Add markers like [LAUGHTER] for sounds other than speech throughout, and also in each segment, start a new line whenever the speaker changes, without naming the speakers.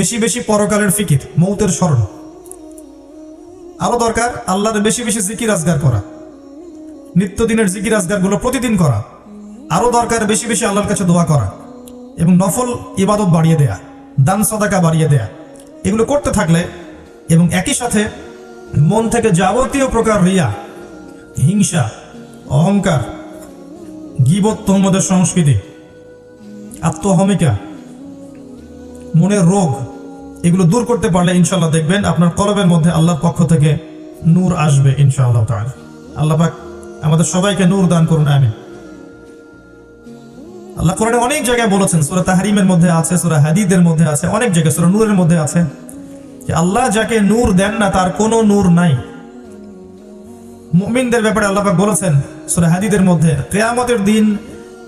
বেশি বেশি পরকালের ফিকির, মৌতের স্মরণ। আরও দরকার, আল্লাহর বেশি বেশি জিকির আজগার করা। নিত্যদিনের জিকির আজগারগুলো প্রতিদিন করা। আরও দরকার, বেশি বেশি আল্লাহর কাছে দোয়া করা। এবং নফল ইবাদত বাড়িয়ে দেয়া, দান সদাকা বাড়িয়ে দেয়া। এগুলো করতে থাকলে এবং একই সাথে মন থেকে যাবতীয় প্রকার রিয়া, হিংসা, অহংকার, গিবত তহমদের সংস্কৃতি, আত্মহমিকা, মনের রোগ এগুলো দূর করতে পারলে ইনশাল্লাহ দেখবেন আপনার কলবের মধ্যে আল্লাহর পক্ষ থেকে নূর আসবে ইনশাআল্লাহ তাআলা। আল্লাহ পাক আমাদের সবাইকে নূর দান করুন, আমিন। আল্লাহ কোরআনে অনেক জায়গায় বলেছেন, সূরা তাহরিমের মধ্যে আছে, সূরা হাদিদের মধ্যে আছে, অনেক জায়গায় সূরা নূরের মধ্যে আছে যে আল্লাহ যাকে নূর দেন না, তার কোনো নূর নাই। মুমিনদের ব্যাপারে আল্লাপাক বলেছেন সূরা হাদিদের মধ্যে, কিয়ামতের দিন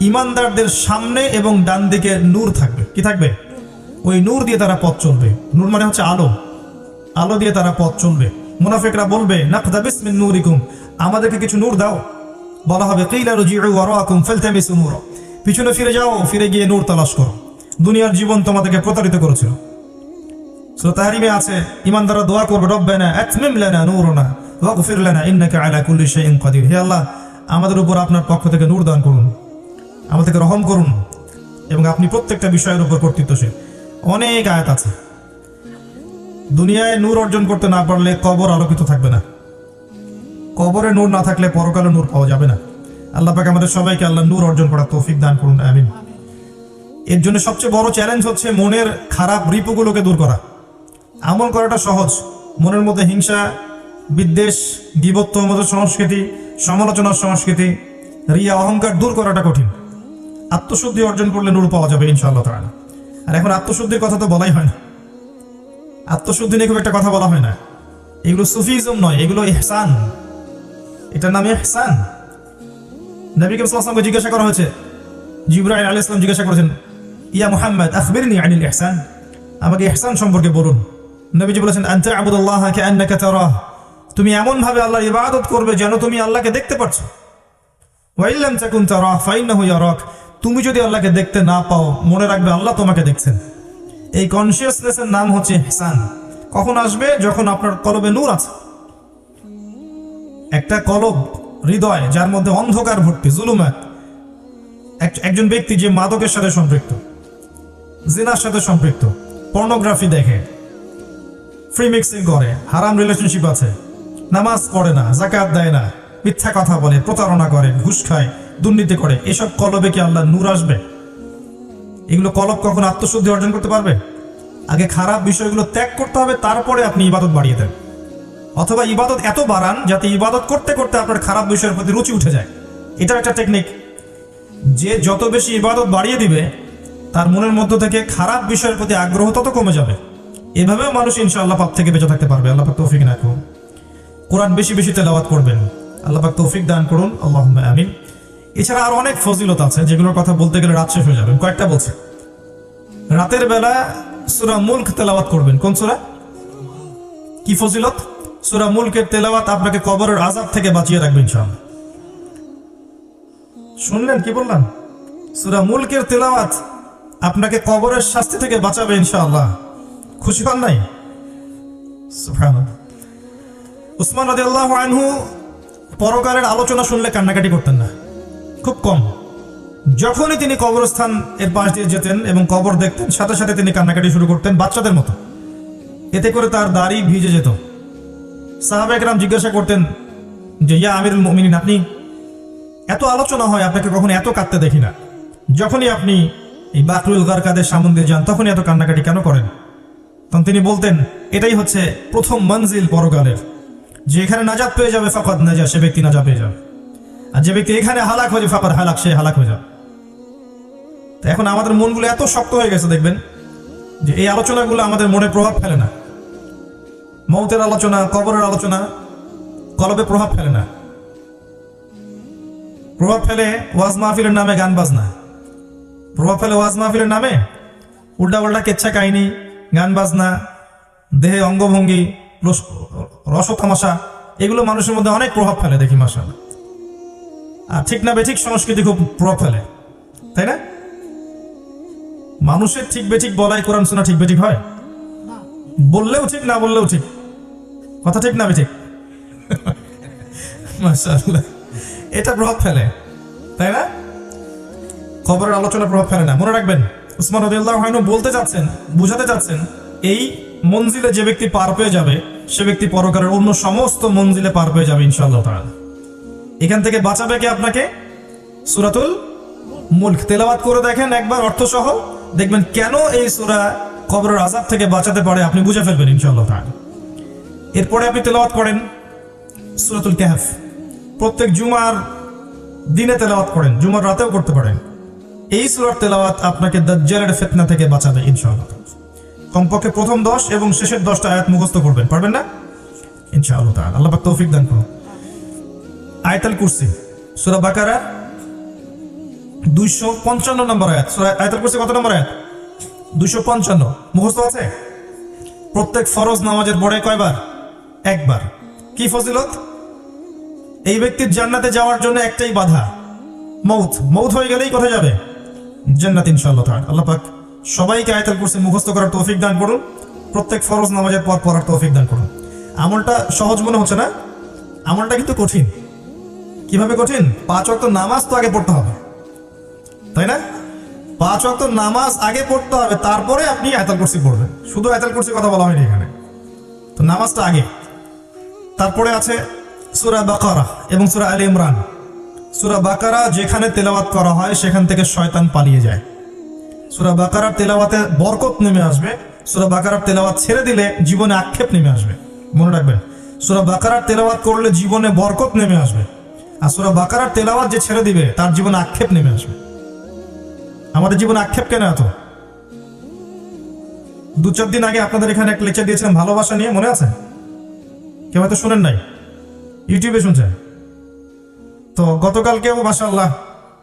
ইমানদারদের সামনে এবং ডান দিকে নূর থাকবে। কি থাকবে? ওই নূর দিয়ে তারা পথ চলবে। নূর মানে হচ্ছে আলো। আলো দিয়ে তারা পথ চলবে। মুনাফিকরা বলবে নাকদাবিস মিন নূরিকুম। আমাদেরকে কিছু নূর দাও। বলা হবে, কিলা রুজিউ ওয়ারাকুম ফালতামিসু নূর। পিছনে ফিরে যাও, ফিরে গিয়ে নূর তালাশ করো। দুনিয়ার জীবন তোমাদেরকে প্রতারিত করেছিল। সূরা তাহরিমে আছে, ইমানদাররা দোয়া করবে, রব্বানা আতমিম লানা নূরনা ওয়াগফির লানা ইন্নাকা আলা কুল্লি শাইইন কাদির। হে আল্লাহ, আমাদের উপর আপনার পক্ষ থেকে নূর দান করুন। আমাদেরকে রহম করুন। এবং আপনি প্রত্যেকটা বিষয়ের উপর কর্তৃত্বশীল। অনেক আয়াত আছে। দুনিয়ায় নূর অর্জন করতে না পারলে কবর আলোকিত থাকবে না। কবরে নূর না থাকলে পরকালে নূর পাওয়া যাবে না। আল্লাহ পাক আমাদের সবাইকে আল্লাহ নূর অর্জন করার তৌফিক দান করুন, আমিন। এর জন্য সবচেয়ে বড় চ্যালেঞ্জ হচ্ছে মনের খারাপ রিপুগুলোকে দূর করা। আমল করাটা সহজ। মনের মধ্যে হিংসা, বিদ্বেষ বিভক্ত আমাদের সংস্কৃতি, সমালোচনার সংস্কৃতি, রিয়া, অহংকার দূর করাটা কঠিন। আত্মশুদ্ধি অর্জন করলে নূর পাওয়া যাবে ইনশাআল্লাহ তাআলা। আর এখন আত্মশুদ্ধির কথা তো বলাই হয় না। আত্মশুদ্ধি নিয়ে খুব একটা কথা বলা হয় না। এগুলো সুফিজম নয়, এগুলো এহসান এটার নাম এহসান নবী সাল্লাল্লাহু জিজ্ঞাসা করা হয়েছে। জিব্রাইল আলাইহিস সালাম জিজ্ঞাসা করেছেন, ইয়া মুহাম্মদ, আখবিরনি আনিল ইহসান? আমাকে ইহসান সম্পর্কে বলুন। নবীজি বলেছেন, আনতা আবুদুল্লাহ কাআন্নাকা তারাহ। তুমি এমন ভাবে আল্লাহর ইবাদত করবে যেন তুমি আল্লাহকে দেখতে পাচ্ছো ওয়াইল্লাম তাকুন তারাহ, ফাইন্নাহু ইয়ারাক। তুমি যদি আল্লাহকে দেখতে না পাও, মনে রাখবে আল্লাহ তোমাকে দেখছেন। এই কনসিয়াসনেসের নাম হচ্ছে ইহসান কখন আসবে? যখন আপনার কলবে নূর আছে। একটা কলব, হৃদয়, যার মধ্যে অন্ধকার ভর্তি জুলুমাত এক- একজন ব্যক্তি যে মাদকের সাথে সম্পৃক্ত, জিনার সাথে সম্পৃক্ত পর্নোগ্রাফি দেখে ফ্রি মিক্সিং করে, হারাম রিলেশনশিপ আছে, নামাজ পড়ে না জাকাত দেয় না, মিথ্যা কথা বলে, প্রতারণা করে, ঘুষ খায় দুর্নীতি করে। এসব কলবে কি আল্লাহ নূর আসবে? এগুলো কলব কখন আত্মশুদ্ধি অর্জন করতে পারবে? আগে খারাপ বিষয়গুলো ত্যাগ করতে হবে, তারপরে আপনি ইবাদত বাড়িয়ে দেন। অথবা ইবাদত এত বাড়ান যাতে ইবাদত করতে করতে আপনার খারাপ বিষয়ের প্রতি রুচি উঠে যায়। এটা একটা টেকনিক। যে যত বেশি ইবাদত বাড়িয়ে দিবে, তার মনের মধ্য থেকে খারাপ বিষয়ের প্রতি আগ্রহ তত কমে যাবে। এভাবেও মানুষ ইনশাআল্লাহ পাপ থেকে বেঁচে থাকতে পারবে। আল্লাহ পাক তৌফিক না করুন। কোরআন বেশি বেশি তেলাওয়াত করবেন। আল্লাহ পাক তৌফিক দান করুন। আল্লাহ আমিন। এছাড়া আরও অনেক ফজিলত আছে, যেগুলোর কথা বলতে গেলে রাত শেষ হয়ে যাবে। কয়েকটা বলছে। রাতের বেলা সুরা মুল্ক তেলাওয়াত করবেন। কোন সুরা? কি ফজিলত? সুরা মুলকের তেলাওয়াত আপনাকে কবরের আজাব থেকে বাঁচিয়ে রাখবেন ইনশাআল্লাহ। শুনলেন? কি বললাম? সুরা মুলকের তেলাওয়াত আপনাকে কবরের শাস্তি থেকে বাঁচাবে ইনশাআল্লাহ। খুশি হন নাই? উসমান রাদিয়াল্লাহু আনহু পরকারের আলোচনা শুনলে কান্নাকাটি করতেন না। খুব কম। যখনই তিনি কবরস্থান এর পাশ দিয়ে যেতেন এবং কবর দেখতেন, সাথে সাথে তিনি কান্নাকাটি শুরু করতেন বাচ্চাদের মতো। এতে করে তার দাড়ি ভিজে যেত। সাহাবা একরাম জিজ্ঞাসা করতেন যে, ইয়া আমিরুল মুমিনিন, আপনি এত আলোচনা হয়, আপনাকে কখনো এত কাঁদতে দেখি না। যখনই আপনি এই বাকরুল গারকাদের সামন দিয়ে যান, তখনই এত কান্নাকাটি কেন করেন? তখন তিনি বলতেন, এটাই হচ্ছে প্রথম মঞ্জিল পরকালের। যে এখানে নাজাত পেয়ে যাবে, ফাকাদ নাজা সে ব্যক্তি নাজা পেয়ে যাবে। আর যে ব্যক্তি এখানে হালাক হয়ে ফাকাদ হালাক, সে হালাক হয়ে যাবে। তো এখন আমাদের মনগুলো এত শক্ত হয়ে গেছে, দেখবেন, যে এই আলোচনাগুলো আমাদের মনে প্রভাব ফেলে না। মৌতের আলোচনা, কবরের আলোচনা, কলবে প্রভাব ফেলে না। প্রভাব ফেলে ওয়াজ মাহফিলের নামে গান বাজনা। প্রভাব ফেলে ওয়াজ মাহফিলের নামে উল্টা পাল্টা কেচ্ছা কাহিনী, গান বাজনা, দেহে অঙ্গভঙ্গি, রস- তামাশা এগুলো মানুষের মধ্যে অনেক প্রভাব ফেলে দেখি মাসাল আর ঠিক না বেঠিক সংস্কৃতি খুব প্রভাব ফেলে। তাই না? মানুষের ঠিক বেঠিক বলাই কোরআন শোনা ঠিক বেঠিক হয়? বললেও ঠিক, না বললেও ঠিক। কথা ঠিক না বেঠিক? [LAUGHS] ঠিক এটা প্রভাব ফেলে, তাই না? খবরের আলোচনা প্রভাব ফেলে না। মনে রাখবেন, উসমান রদিউল্লাহ হানু বলতে চাচ্ছেন, বুঝাতে চাচ্ছেন, এই মঞ্জিলে যে ব্যক্তি পার পেয়ে যাবে, সে ব্যক্তি পরকারের অন্য সমস্ত মঞ্জিলে পার পেয়ে যাবে ইনশাআল্লাহ তাআলা। এখান থেকে বাঁচাবে কে আপনাকে? সুরাতুল মুলক। তেলাওয়াত করে দেখেন একবার অর্থ সহ দেখবেন কেন এই সুরা কবরের আযাব থেকে বাঁচাতে পারে আপনি বুঝে ফেলবেন ইনশাআল্লাহ এরপরে আপনি তেলাওয়াত করেন সুরাতুল কাহফ। প্রত্যেক জুমার দিনে তেলাওয়াত করেন, জুমার রাতেও করতে পারেন। এই সুরার তেলাওয়াত আপনাকে দাজ্জালের ফিতনা থেকে বাঁচাবে ইনশাআল্লাহ কমপক্ষে প্রথম দশ এবং শেষের দশটা আয়াত মুখস্থ করবেন, পারবেন না? ইনশাআল্লাহ আল্লাহ তৌফিক দান করুন। আয়াতুল কুরসি, সূরা বাকারা, দুইশো পঞ্চান্ন নম্বর আয়াত। আয়াতুল কুরসি কত নম্বর আয়াত? দুইশো পঞ্চান্ন। মুখস্থ আছে? প্রত্যেক ফরজ নামাজের পরে কয়বার? একবার। কি ফজিলত? এই ব্যক্তির জান্নাতে যাওয়ার জন্য একটাই বাধা, মৌত। মৌত হয়ে গেলেই কোথায় যাবে? জান্নাত ইনশাআল্লাহ তাআলা। আল্লাহ পাক সবাইকে আয়াতুল কুরসি মুখস্থ করার তৌফিক দান করুন। প্রত্যেক ফরজ নামাজের পর পড়ার তৌফিক দান করুন। আমলটা সহজ মনে হচ্ছে না? আমলটা কিন্তু কঠিন। কীভাবে কঠিন? পাঁচ ওয়াক্ত নামাজ তো আগে পড়তে হবে। তাই না? পাঁচ ওয়াক্ত নামাজ আগে পড়তে হবে, তারপরে আপনি আয়াতুল কুরসি পড়বেন। শুধু আয়াতুল কুরসির কথা বলা হয়নি এখানে। তো নামাজটা আগে। তারপরে আছে সুরা বাকারা এবং সুরা আলী ইমরান। সূরা বাকারা যেখানে তেলাওয়াত করা হয়, সেখান থেকে শয়তান পালিয়ে যায়। সুরা বাকারার তেলাওয়াতে বরকত নেমে আসবে। সুরা বাকারার তেলাওয়াত ছেড়ে দিলে জীবনে আক্ষেপ নেমে আসবে। মনে রাখবেন, সুরা বাকারার তেলাওয়াত করলে জীবনে বরকত নেমে আসবে। আর সূরা বাকারার তেলাওয়াত যে ছেড়ে দিবে, তার জীবনে আক্ষেপ নেমে আসবে। আমাদের জীবনে আক্ষেপ কেন এত? দু চার দিন আগে আপনাদের এখানে এক লেকচার দিয়েছিলাম ভালোবাসা নিয়ে, মনে আছে? কেউ হয়তো শুনেন নাই। ইউটিউবে শুনছেন? তো গতকালকেও মাসাল্লাহ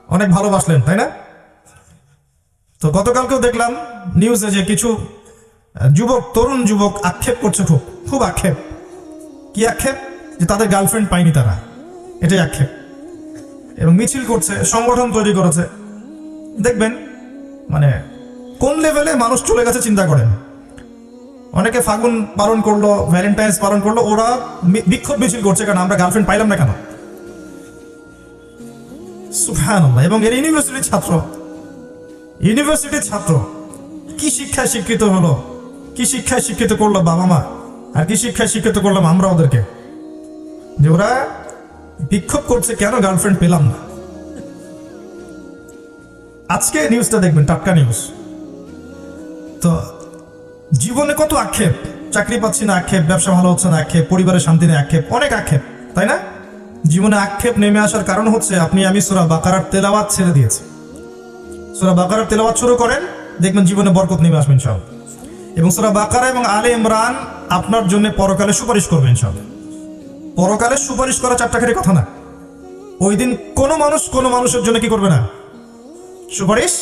অনেক ভালোবাসলেন, তাই না? তো গতকালকেও দেখলাম নিউজে যে কিছু যুবক, তরুণ যুবক আক্ষেপ করছে খুব খুব আক্ষেপ। কি আক্ষেপ? যে তাদের গার্লফ্রেন্ড পায়নি তারা। এটাই আক্ষেপ। এবং মিছিল করছে, সংগঠন তৈরি করেছে। দেখবেন মানে কোন লেভেলে মানুষ চলে গেছে চিন্তা করেন। অনেকে ফাগুন পালন করল, ভ্যালেন্টাইন্স পালন করল, ওরা বিক্ষোভ মিছিল করছে কারণ আমরা গার্লফ্রেন্ড পাইলাম না কেন? এবং এর ইউনিভার্সিটির ছাত্র ইউনিভার্সিটির ছাত্র, কি শিক্ষায় শিক্ষিত হলো? কি শিক্ষায় শিক্ষিত করল বাবা মা? আর কি শিক্ষায় শিক্ষিত করলাম আমরা ওদেরকে? যে ওরা বিক্ষোভ করছে কেন? গার্লফ্রেন্ড পেলাম না। আজকে নিউজটা দেখবেন, টাটকা নিউজ তো জীবনে কত আক্ষেপ? চাকরি পাচ্ছি না, আক্ষেপ। ব্যবসা ভালো হচ্ছে না, আক্ষেপ। পরিবারের শান্তি নেই, আক্ষেপ। অনেক আক্ষেপ, তাই না? জীবনে আক্ষেপ নেমে আসার কারণ হচ্ছে, আপনি আমি সোরা বাকারার তেলাওয়াত ছেড়ে দিয়েছি। সোরা বাকারার তেলাওয়াত শুরু করেন, দেখবেন জীবনে বরকত নেমে আসবেন সব এবং সোরা বাকারা এবং আলে ইমরান আপনার জন্য পরকালে সুপারিশ করবেন সব পরকালে সুপারিশ করা চারটাখারি কথা না। ওই দিন কোনো মানুষ কোনো মানুষের জন্য কি করবে না? সুপারিশ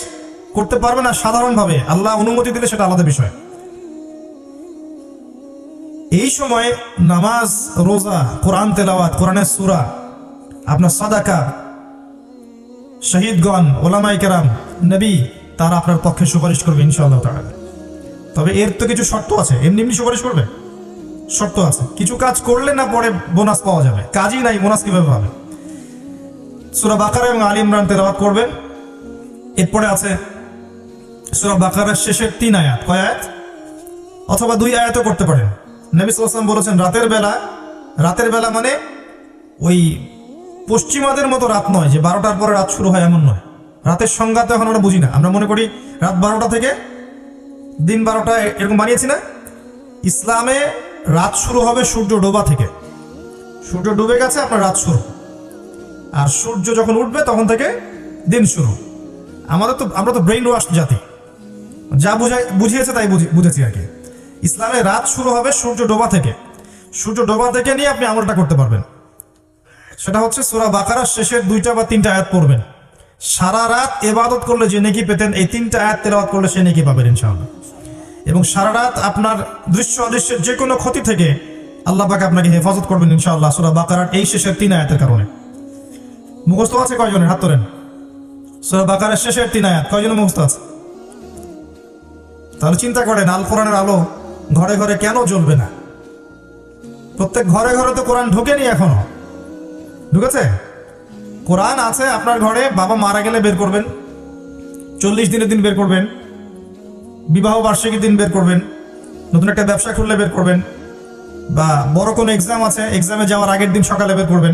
করতে পারবে না সাধারণভাবে। আল্লাহ অনুমতি দিলে সেটা আলাদা বিষয়। এই সময় নামাজ, রোজা, কোরআন তেলাওয়াত, কোরআনের সুরা, আপনার সাদাকা, শহীদগণ ওলামাই কেরাম, নবী, তারা আপনার পক্ষে সুপারিশ করবে ইনশাআল্লাহ তবে এর তো কিছু শর্ত আছে। এমনি এমনি সুপারিশ করবে। শর্ত আছে। কিছু কাজ করলে না পরে বোনাস পাওয়া যাবে। কাজই নাই, বোনাস কীভাবে পাবে? সুরা বাকারা এবং আলী ইমরান তেলাওয়াত করবেন। এরপরে আছে সুরা বাকারার শেষের তিন আয়াত। কয় আয়াত? অথবা দুই আয়াতও করতে পারেন। নবী সাল্লাম বলেছেন, রাতের বেলা রাতের বেলা মানে ওই পশ্চিমাদের মতো রাত নয় যে বারোটার পরে রাত শুরু হয়, এমন নয়। রাতের সংজ্ঞা তো এখন আমরা বুঝি না। আমরা মনে করি রাত বারোটা থেকে দিন বারোটা এরকম বানিয়েছি না? ইসলামে রাত শুরু হবে সূর্য ডোবা থেকে। সূর্য ডুবে গেছে আপনার রাত শুরু। আর সূর্য যখন উঠবে, তখন থেকে দিন শুরু। আমাদের তো আমরা তো ব্রেইন ওয়াশ জাতি। যা বুঝাই বুঝিয়েছে তাই বুঝি- বুঝেছি আর কি। ইসলামে রাত শুরু হবে সূর্য ডোবা থেকে। সূর্য ডোবা থেকে নিয়ে আপনি আমলটা করতে পারবেন। সেটা হচ্ছে সোরা বাকারার শেষের দুইটা বা তিনটা আয়াত পড়বেন। সারা রাত এবাদত করলে যে নেকি পেতেন, এই তিনটা আয়াত তেলাওয়াত করলে সে নেকি পাবেন, ইনশাআল্লাহ। এবং সারা রাত আপনার দৃশ্য অদৃশ্যের যে কোনো ক্ষতি থেকে আল্লাহ পাক আপনাকে হেফাজত করবেন ইনশাআল্লাহ। সুরা বাকারার এই শেষের তিন আয়াতের কারণে। মুখস্থ আছে কয়জনের? হাত তোলেন। সুরা বাকারের শেষের তিন আয়াত কয়জনের মুখস্থ আছে? তাহলে চিন্তা করেন, আল কোরআনের আলো ঘরে ঘরে কেন জ্বলবে না? প্রত্যেক ঘরে ঘরে তো কোরআন ঢোকেনি এখনও। ঢুকেছে? কোরআন আছে আপনার ঘরে, বাবা মারা গেলে বের করবেন। চল্লিশ দিনের দিন বের করবেন। বিবাহ বার্ষিকীর দিন বের করবেন, নতুন একটা ব্যবসা খুললে বের করবেন, বা বড় কোনো এক্সাম আছে এক্সামে যাওয়ার আগের দিন সকালে বের করবেন।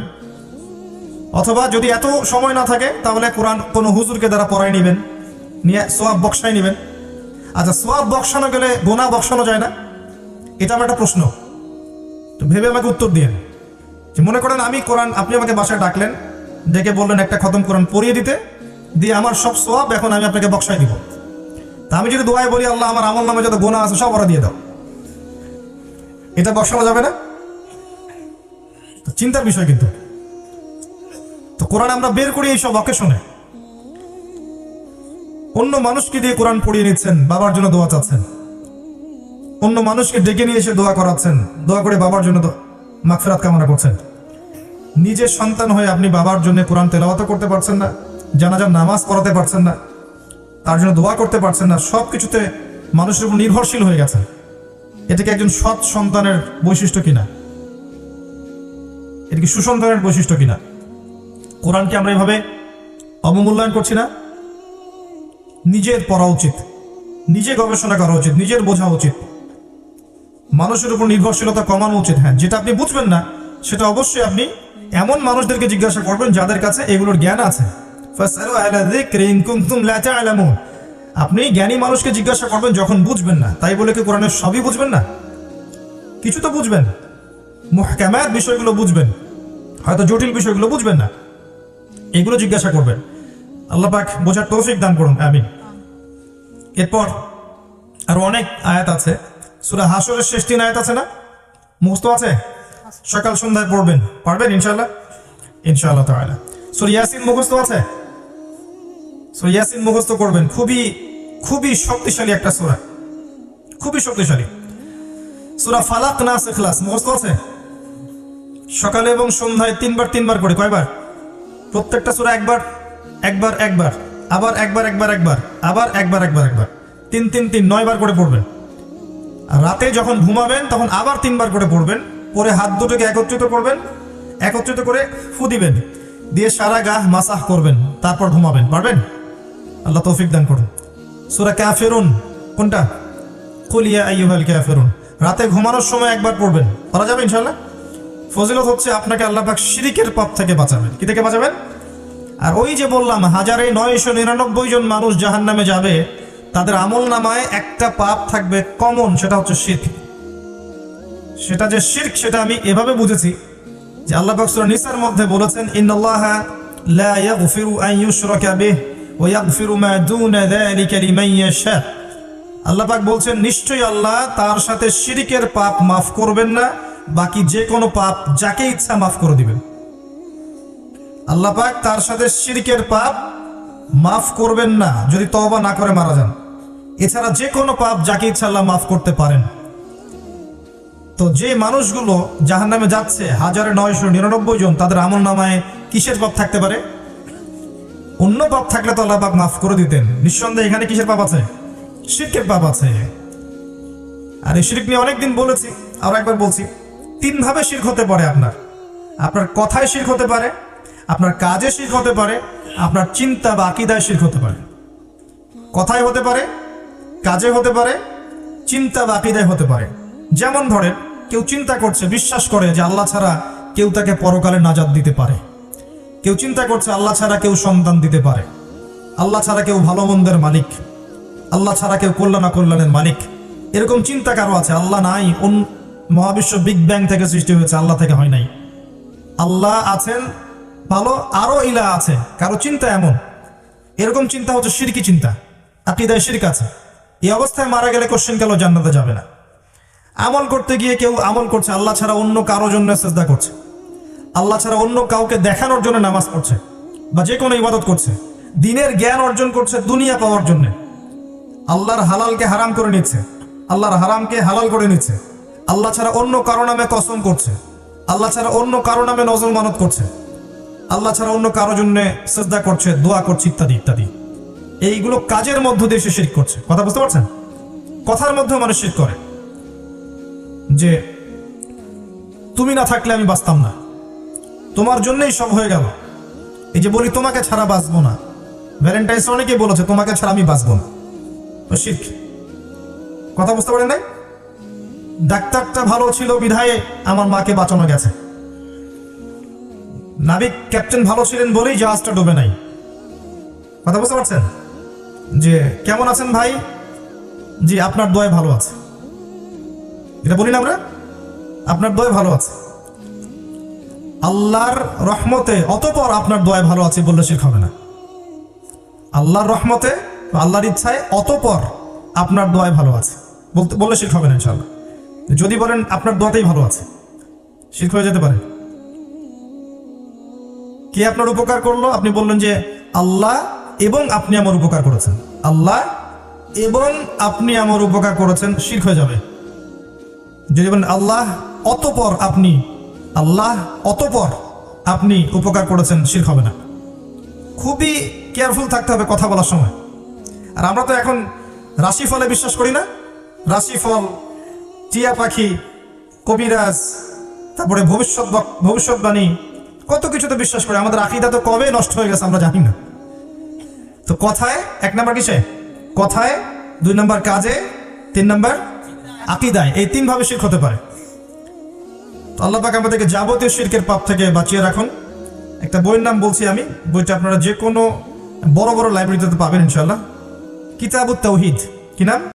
অথবা যদি এত সময় না থাকে, তাহলে কোরআন কোনো হুজুরকে দ্বারা পড়াই নেবেন, নিয়ে সোয়াব বক্সাই নেবেন। আচ্ছা সোয়াব বক্সানো গেলে গোনা বক্সানো যায় না? এটা আমার একটা প্রশ্ন। তো ভেবে আমাকে উত্তর দিন যে মনে করেন আমি কোরআন, আপনি আমাকে বাসায় ডাকলেন, ডেকে বললেন, একটা খতম কোরআন পড়িয়ে দিতে, দিয়ে আমার সব সোয়াব এখন আমি আপনাকে বক্সায় দিব। তা আমি যদি দোয়ায় বলি, আল্লাহ আমার আমল নামে যত গোনা আছে সব ওরা দিয়ে দাও। এটা বসানো যাবে না? চিন্তার বিষয় কিন্তু। তো কোরআন আমরা বের করি এইসব অকেশনে অন্য মানুষকে দিয়ে কোরআন পড়িয়ে নিচ্ছেন, বাবার জন্য দোয়া চাচ্ছেন। অন্য মানুষকে ডেকে নিয়ে এসে দোয়া করাচ্ছেন, দোয়া করে বাবার জন্য মাগফিরাত কামনা করছেন। নিজের সন্তান হয়ে আপনি বাবার জন্য কোরআন তেলাওয়াত করতে পারছেন না, জানাজার নামাজ পড়াতে পারছেন না। তার জন্য দোয়া করতে পারছেন না সব কিছুতে মানুষের উপর নির্ভরশীল হয়ে গেছেন। এটা কি একজন সৎ সন্তানের বৈশিষ্ট্য কিনা? এটা কি সুসন্তানের বৈশিষ্ট্য কিনা? কোরআনকে আমরা এভাবে অবমূল্যায়ন করছি না? নিজের পড়া উচিত, নিজে গবেষণা করা উচিত, নিজের বোঝা উচিত। মানুষের উপর নির্ভরশীলতা কমানো উচিত হ্যাঁ যেটা আপনি বুঝবেন না, সেটা অবশ্যই আপনি এমন মানুষদেরকে জিজ্ঞাসা করবেন যাদের কাছে এগুলোর জ্ঞান আছে। আপনি জ্ঞানী মানুষকে জিজ্ঞাসা করবেন, যখন বুঝবেন না। তাই বলে কি কোরআনের সবই বুঝবেন না? কিছু তো বুঝবেন। মুহকামাত বিষয়গুলো বুঝবেন। হয়তো জটিল বিষয়গুলো বুঝবেন না। এগুলো জিজ্ঞাসা করবেন। আল্লাহ পাক বোঝার তৌফিক দান করুন। আমি এরপর আরও অনেক আয়াত আছে। সূরা হাসরের শেষ তিন আয়াত আছে না? মুখস্থ আছে? সকাল সন্ধ্যায় পড়বেন। পারবেন ইনশাল্লাহ ইনশাআল্লাহ তাআলা। সূরা ইয়াসিন মুখস্থ আছে? সূরা ইয়াসিন মুখস্থ করবেন। খুবই খুবই শক্তিশালী একটা সূরা। খুবই শক্তিশালী। সূরা ফালাক নাস খ্লাস মুখস্থ আছে? সকালে এবং সন্ধ্যায় তিনবার তিনবার করে। কয়বার? প্রত্যেকটা সূরা একবার একবার একবার। আবার একবার একবার একবার। আবার একবার একবার একবার। তিন তিন তিন নয় বার করে পড়বেন। রাতে যখন ঘুমাবেন, তখন আবার তিনবার করে পড়বেন। পরে হাত দুটোকে একত্রিত করবেন, একত্রিত করে ফু দিবেন। দিয়ে সারা গা মাসাহ করবেন। তারপর ঘুমাবেন। পারবেন? আল্লাহ তৌফিক দান করুন। সুরা ক্যাফেরুন কোনটা? কুলিয়া আইয়ুহাল ক্যাফেরুন রাতে ঘুমানোর সময় একবার পড়বেন। পারা যাবে ইনশাল্লাহ ফজিলত হচ্ছে আপনাকে আল্লাহ পাক শিরিকের পাপ থেকে বাঁচাবেন। কি থেকে বাঁচাবেন? আর ওই যে বললাম, হাজারে নয়শো নিরানব্বই জন মানুষ জাহান নামে যাবে, তাদের আমল নামায় একটা পাপ থাকবে কমন, সেটা হচ্ছে শির্ক। সেটা যে শির্ক, সেটা আমি এভাবে বুঝেছি যে আল্লাহ নিসার মধ্যে বলেছেন, ইন্নাল্লাহা লা ইয়াগফিরু আন ইউশরাকা বিহি। আল্লাহ পাক বলছেন, নিশ্চয়ই আল্লাহ তার সাথে শিরিকের পাপ মাফ করবেন না, বাকি যে কোনো পাপ যাকে ইচ্ছা মাফ করে দিবেন। আল্লাহ পাক তার সাথে শিরিকের পাপ মাফ করবেন না, যদি তওবা না করে মারা যান। এছাড়া যে কোনো পাপ যাকে ইচ্ছা আল্লাহ মাফ করতে পারেন। তো যে মানুষগুলো জাহান নামে যাচ্ছে, হাজারে নয়শো নিরানব্বই জন, তাদের আমল নামায় কিসের পাপ থাকতে পারে? অন্য পাপ থাকলে তো আল্লাহ পাক মাফ করে দিতেন। নিঃসন্দেহে এখানে কিসের পাপ আছে? শিরকের পাপ আছে। আর এই শিরক নিয়ে অনেকদিন বলেছি, আর একবার বলছি, তিন ভাবে শির্ক হতে পারে আপনার। আপনার কথায় শির্ক হতে পারে, আপনার কাজে শির্ক হতে পারে, আপনার চিন্তা বা আকিদায় শির্ক হতে পারে। কথায় হতে পারে, কাজে হতে পারে, চিন্তা বা আকিদায় হতে পারে। যেমন ধরেন, কেউ চিন্তা করছে, বিশ্বাস করে যে আল্লাহ ছাড়া কেউ তাকে পরকালে নাজাদ দিতে পারে। কেউ চিন্তা করছে, আল্লাহ ছাড়া কেউ সন্তান দিতে পারে। আল্লাহ ছাড়া কেউ ভালো মন্দের মালিক। আল্লাহ ছাড়া কেউ কল্যাণ কল্যাণের মালিক। এরকম চিন্তা কারও আছে? আল্লাহ নাই, অন মহাবিশ্ব বিগ ব্যাং থেকে সৃষ্টি হয়েছে, আল্লাহ থেকে হয় নাই। আল্লাহ আছেন, ভালো, আরও ইলা আছে। কারও চিন্তা এমন? এরকম চিন্তা হচ্ছে সিরকি চিন্তা। আকিদায় শিরক আছে। এই অবস্থায় মারা গেলে কোশ্চেন কালো জান্নাতে যাবে না? আমল করতে গিয়ে কেউ আমল করছে, আল্লাহ ছাড়া অন্য কারও জন্য চেষ্টা করছে। আল্লাহ ছাড়া অন্য কাউকে দেখানোর জন্য নামাজ পড়ছে বা যে কোনো ইবাদত করছে। দিনের জ্ঞান অর্জন করছে দুনিয়া পাওয়ার জন্য। আল্লাহর হালালকে হারাম করে নিচ্ছে। আল্লাহর হারামকে হালাল করে নিচ্ছে। আল্লাহ ছাড়া অন্য কারও নামে কসম করছে। আল্লাহ ছাড়া অন্য কারও নামে নজর মানত করছে। আল্লাহ ছাড়া অন্য কারও জন্য শ্রদ্ধা করছে, দোয়া করছে ইত্যাদি ইত্যাদি। এইগুলো কাজের মধ্য দিয়ে সে শিরক করছে। কথা বুঝতে পারছেন? কথার মধ্যেও মানুষ শিরক করে। যে, তুমি না থাকলে আমি বাঁচতাম না। তোমার জন্যই সব হয়ে গেল। এই যে বলি, তোমাকে ছাড়া বাঁচবো না। ভ্যালেন্টাইন্স অনেকে বলেছে, তোমাকে ছাড়া আমি বাঁচবো না। শিখ কথা বুঝতে পারেন নাই? ডাক্তারটা ভালো ছিল বিধায়ে আমার মাকে বাঁচানো গেছে। নাবিক ক্যাপ্টেন ভালো ছিলেন বলেই জাহাজটা ডুবে নাই। কথা বুঝতে পারছেন? যে, কেমন আছেন ভাই? জি, আপনার দয় ভালো আছে। এটা বলি না আমরা? আপনার দয় ভালো আছে। আল্লাহর রহমতে, অতপর আপনার দয় ভালো আছে বললে শিখ হবে না। আল্লাহর রহমতে আল্লাহর ইচ্ছায় অতপর আপনার দোয়ায় ভালো আছে। বলতে বললে শিখ হবে না ইনশাল্লাহ যদি বলেন আপনার দোয়াতেই ভালো আছে শিখ হয়ে যেতে পারে। কে আপনার উপকার করল? আপনি বললেন যে আল্লাহ এবং আপনি আমার উপকার করেছেন। আল্লাহ এবং আপনি আমার উপকার করেছেন শিখ হয়ে যাবে। যদি বলেন আল্লাহ, অতপর আপনি আল্লাহ অতপর আপনি উপকার করেছেন শিখ হবে না। খুবই কেয়ারফুল থাকতে হবে কথা বলার সময়। আর আমরা তো এখন রাশিফলে বিশ্বাস করি না। রাশিফল টিয়া পাখি, কবিরাজ, তারপরে ভবিষ্যৎ ভবিষ্যৎবাণী, কত কিছুতে বিশ্বাস করে। আমাদের আকিদা তো কবে নষ্ট হয়ে গেছে আমরা জানি না। তো কথায় এক নাম্বার কিসে? কথায় দুই নাম্বার কাজে, তিন নাম্বার আকিদায়। এই তিন ভাবে শির্ক হতে পারে। আল্লাহ পাক আমাদেরকে যাবতীয় শিরকের পাপ থেকে বাঁচিয়ে রাখুন। একটা বইয়ের নাম বলছি আমি। বইটা আপনারা যে কোনো বড় বড় লাইব্রেরিতে পাবেন ইনশাল্লাহ কিতাবুত তৌহিদ কি নাম?